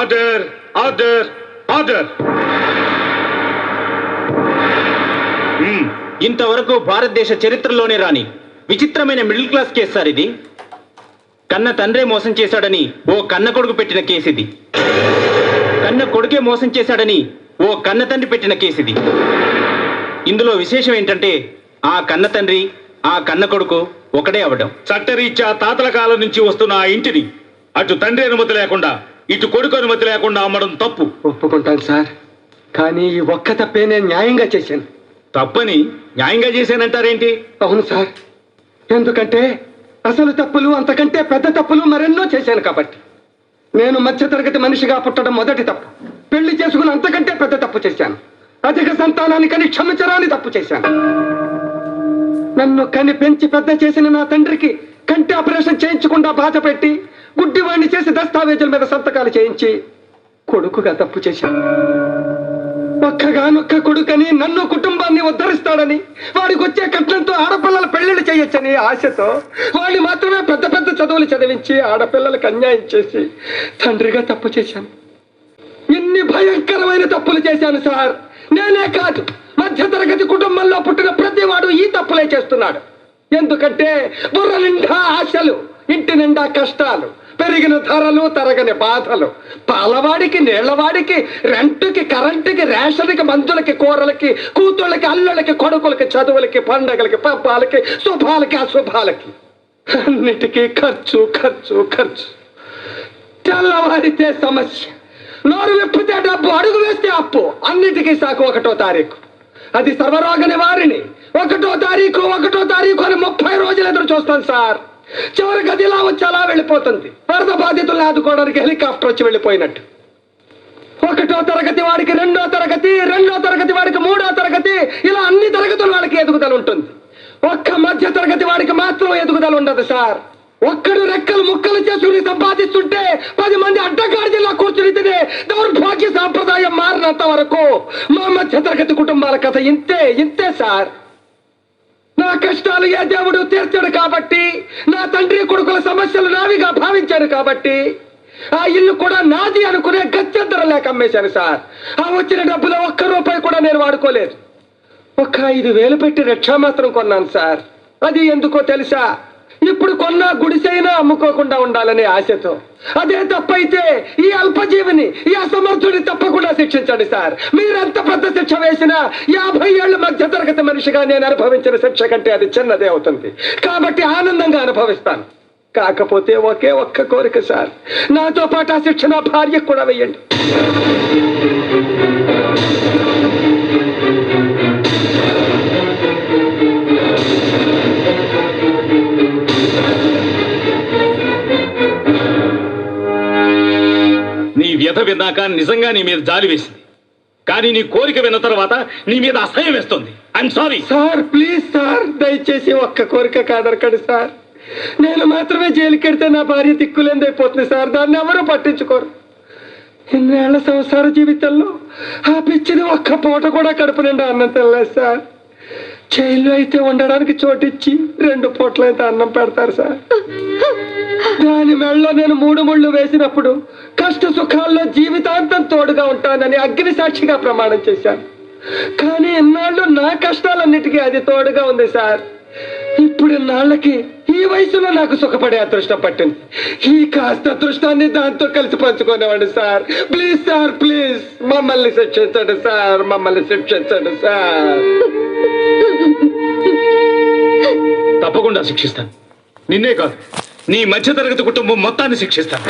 Order order order ఇంతవరకు భారతదేశ చరిత్రలోనే రాని విచిత్రమైన మిడిల్ క్లాస్ కేసు సార్ ఇది. కన్న తండ్రే మోసం చేశాడని ఓ కన్న కొడుకు పెట్టిన కేసు ఇది. కన్న కొడుకే మోసం చేశాడని ఓ కన్న తండ్రి పెట్టిన కేసు ఇది. ఇందులో విశేషం ఏంటంటే ఆ కన్న తండ్రి ఆ కన్న కొడుకు ఒకడే అవడం చట్టరీత్యా తాతల కాలం నుంచి వస్తున్న ఆ ఇంటిని అటు తండ్రి అనుమతి లేకుండా ఇటు కొడుకు అనుమతి లేకుండా అమ్మడం తప్పు. ఒప్పుకుంటాను సార్. కానీ ఈ ఒక్క తప్పే నేను న్యాయంగా చేశాను. తప్పని న్యాయంగా చేశానంటారేంటి? అవును సార్. ఎందుకంటే అసలు తప్పులు అంతకంటే పెద్ద తప్పులు మరెన్నో చేశాను కాబట్టి. నేను మధ్యతరగతి మనిషిగా పుట్టడం మొదటి తప్పు. పెళ్ళి చేసుకుని అంతకంటే పెద్ద తప్పు చేశాను. అధిక సంతానాన్ని కని క్షమించరాని తప్పు చేశాను. నన్ను కని పెంచి పెద్ద చేసిన నా తండ్రికి కంటి ఆపరేషన్ చేయించకుండా బాధ పెట్టి గుడ్డివాణ్ణి చేసి దస్తావేజుల మీద సంతకాలు చేయించి కొడుకుగా తప్పు చేశాను ఒక్కగానొక్క కొడుకని నన్ను కుటుంబాన్ని ఉద్ధరిస్తాడని వాడికి వచ్చే కట్నంతో ఆడపిల్లల పెళ్ళిళ్ళు చేయొచ్చని ఆశతో వాడిని మాత్రమే పెద్ద పెద్ద చదువులు చదివించి ఆడపిల్లలకు అన్యాయం చేసి తండ్రిగా తప్పు చేశాను. ఎన్ని భయంకరమైన తప్పులు చేశాను సార్! నేనే కాదు మధ్యతరగతి కుటుంబంలో పుట్టిన ప్రతివాడు ఈ తప్పులే చేస్తున్నాడు. ఎందుకంటే బుర్ర నిండా ఆశలు ఇంటి నిండా కష్టాలు పెరిగిన ధరలు తరగని బాధలు. పాలవాడికి నీళ్ళవాడికి రెంటుకి కరెంటుకి రేషన్కి మందులకి కూరలకి కూతుళ్ళకి అల్లులకి కొడుకులకి చదువులకి పండగలకి పబ్బాలకి శుభాలకి అశుభాలకి. అన్నిటికీ ఖర్చు ఖర్చు ఖర్చు. తెల్లవారితే సమస్య. నోరు విప్పితే డబ్బు అడుగు వేస్తే అప్పు. అన్నిటికీ సాకు ఒకటో తారీఖు. అది సర్వరోగ నివారిణి. ఒకటో తారీఖు ఒకటో తారీఖు అని ముప్పై రోజులు ఎదురు చూస్తాను సార్. చివరి గదిలా వచ్చి అలా వెళ్ళిపోతుంది. వరద బాధితులను ఆదుకోవడానికి హెలికాప్టర్ వచ్చి వెళ్ళిపోయినట్టు. ఒకటో తరగతి వాడికి రెండో తరగతి రెండో తరగతి వాడికి మూడో తరగతి ఇలా అన్ని తరగతుల వాడికి ఎదుగుదల ఉంటుంది. ఒక్క మధ్య తరగతి వాడికి మాత్రం ఎదుగుదల ఉండదు సార్. ఒక్కడు రెక్కలు ముక్కలు చేసుకుని సంపాదిస్తుంటే పది మంది అడ్డగాడిలా కూర్చుని తినే దౌర్భాగ్య సాంప్రదాయం మారినంత వరకు మా మధ్య తరగతి కుటుంబాల కథ ఇంతే ఇంతే సార్. నా కష్టాలు ఏ దేవుడు తీర్చాడు కాబట్టి నా తండ్రి కొడుకుల సమస్యలు నావిగా భావించాను కాబట్టి ఆ ఇల్లు కూడా నాది అనుకునే గత్యంతరం లేక అమ్మేశాను సార్. ఆ వచ్చిన డబ్బులో ఒక్క రూపాయి కూడా నేను వాడుకోలేదు. ఒక్క ఐదు వేలు పెట్టి రిక్షా మాత్రం కొన్నాను సార్. అది ఎందుకో తెలుసా? ఇప్పుడు కొన్న గుడిసైనా అమ్ముకోకుండా ఉండాలనే ఆశతో. అదే తప్పైతే ఈ అల్పజీవిని ఈ అసమర్థుని తప్పకుండా శిక్షించండి సార్. మీరెంత పెద్ద శిక్ష వేసినా యాభై ఏళ్ళ మధ్య తరగతి మనిషిగా నేను అనుభవించిన శిక్ష కంటే అది చిన్నదే అవుతుంది. కాబట్టి ఆనందంగా అనుభవిస్తాను. కాకపోతే ఒకే ఒక్క కోరిక సార్. నాతో పాటు ఆ శిక్ష నా భార్యకు కూడా వెయ్యండి వ్యధ విన్నాక నిజంగా నీ మీద జాలి వేసింది. కానీ నీ కోరిక విన్న తర్వాత నీ మీద అసహ్యం వేస్తుంది. I'm sorry sir please sir దయచేసి ఒక్క కోరిక కాదరకండి సార్. నేను మాత్రమే జైలుకి వెడితే నా భార్య దిక్కులేందైపోతుంది సార్. దాన్ని ఎవరూ పట్టించుకోరు. ఇన్నేళ్ళ సంసార జీవితంలో ఆ పిచ్చిని ఒక్క పూట కూడా కడుపు నిండా అన్నం తినలేదు సార్. జైల్లో అయితే ఉండడానికి చోటిచ్చి రెండు పూటలైతే అన్నం పెడతారు సార్. దాని మెళ్ళలో నేను మూడు ముళ్ళు వేసినప్పుడు కష్ట సుఖాల్లో జీవితాంతం తోడుగా ఉంటానని అగ్ని సాక్షిగా ప్రమాణం చేశాను. కానీ ఇన్నాళ్ళు నా కష్టాలన్నిటికీ అది తోడుగా ఉంది సార్. ఇప్పుడు ఇన్నాళ్ళకి ఈ వయసులో నాకు సుఖపడే అదృష్టం పట్టింది. ఈ కాస్త అదృష్టాన్ని దాంతో కలిసి పంచుకునేవాడు సార్. Please sir please. మమ్మల్ని శిక్షించండి సార్ మమ్మల్ని శిక్షించండి సార్. తప్పకుండా శిక్షిస్తాను. నిన్నే కాదు. నీ మధ్యతరగతి కుటుంబం మొత్తాన్ని శిక్షిస్తాను.